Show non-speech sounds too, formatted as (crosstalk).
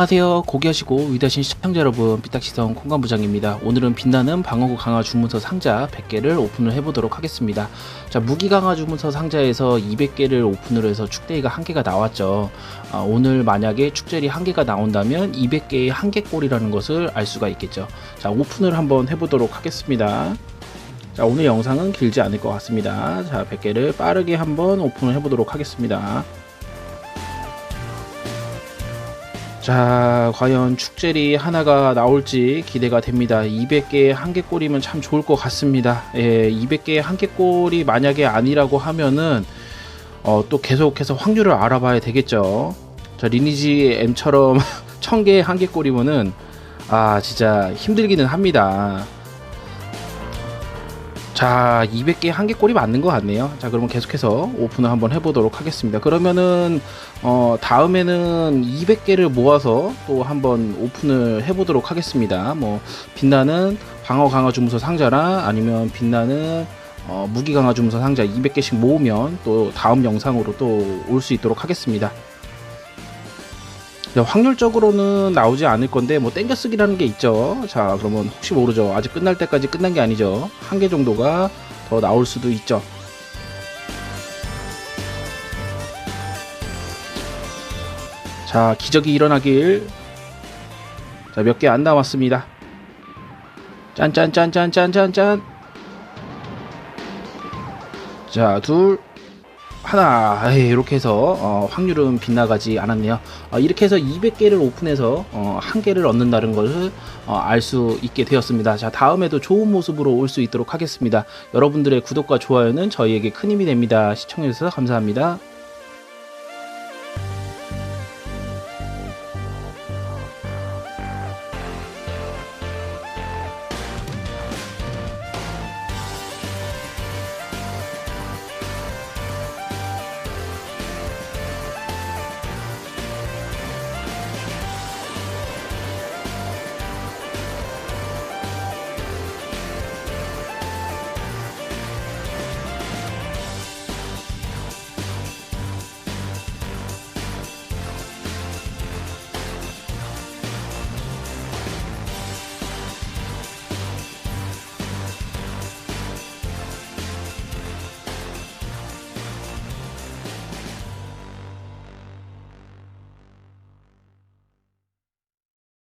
안녕하세요. 고귀하시고 위대하신 시청자 여러분, 삐딱시성 콩간부장입니다. 오늘은 빛나는 방어구 강화 주문서 상자 100개를 오픈을 해보도록 하겠습니다. 자, 무기 강화 주문서 상자에서 200개를 오픈을 해서 축대기가 한 개가 나왔죠. 아, 오늘 만약에 축제리 한 개가 나온다면 200개의 한 개꼴이라는 것을 알 수가 있겠죠. 자, 오픈을 한번 해보도록 하겠습니다. 자, 오늘 영상은 길지 않을 것 같습니다. 자, 100개를 빠르게 한번 오픈을 해보도록 하겠습니다. 자, 과연 축제리 하나가 나올지 기대가 됩니다. 200개의 한 개꼴이면 참 좋을 것 같습니다. 예, 200개의 한 개꼴이 만약에 아니라고 하면은 어, 또 계속해서 확률을 알아봐야 되겠죠. 자, 리니지 M처럼 (laughs) 1000개의 한 개꼴이면은 아, 진짜 힘들기는 합니다. 자, 200개 한 개 꼴이 맞는 것 같네요. 자, 그러면 계속해서 오픈을 한번 해보도록 하겠습니다. 그러면은 어, 다음에는 200개를 모아서 또 한번 오픈을 해보도록 하겠습니다. 뭐 빛나는 방어 강화 주문서 상자나 아니면 빛나는 어, 무기 강화 주문서 상자 200개씩 모으면 또 다음 영상으로 또 올 수 있도록 하겠습니다. 자, 확률적으로는 나오지 않을 건데 뭐 땡겨쓰기라는 게 있죠. 자, 그러면 혹시 모르죠. 아직 끝날 때까지 끝난 게 아니죠. 한 개 정도가 더 나올 수도 있죠. 자, 기적이 일어나길. 자, 몇 개 안 남았습니다. 짠짠짠짠짠짠짠. 자, 둘, 하나. 에이, 이렇게 해서 어, 확률은 빗나가지 않았네요. 어, 이렇게 해서 200개를 오픈해서 어, 한 개를 얻는다는 것을 어, 알 수 있게 되었습니다. 자, 다음에도 좋은 모습으로 올 수 있도록 하겠습니다. 여러분들의 구독과 좋아요는 저희에게 큰 힘이 됩니다. 시청해주셔서 감사합니다.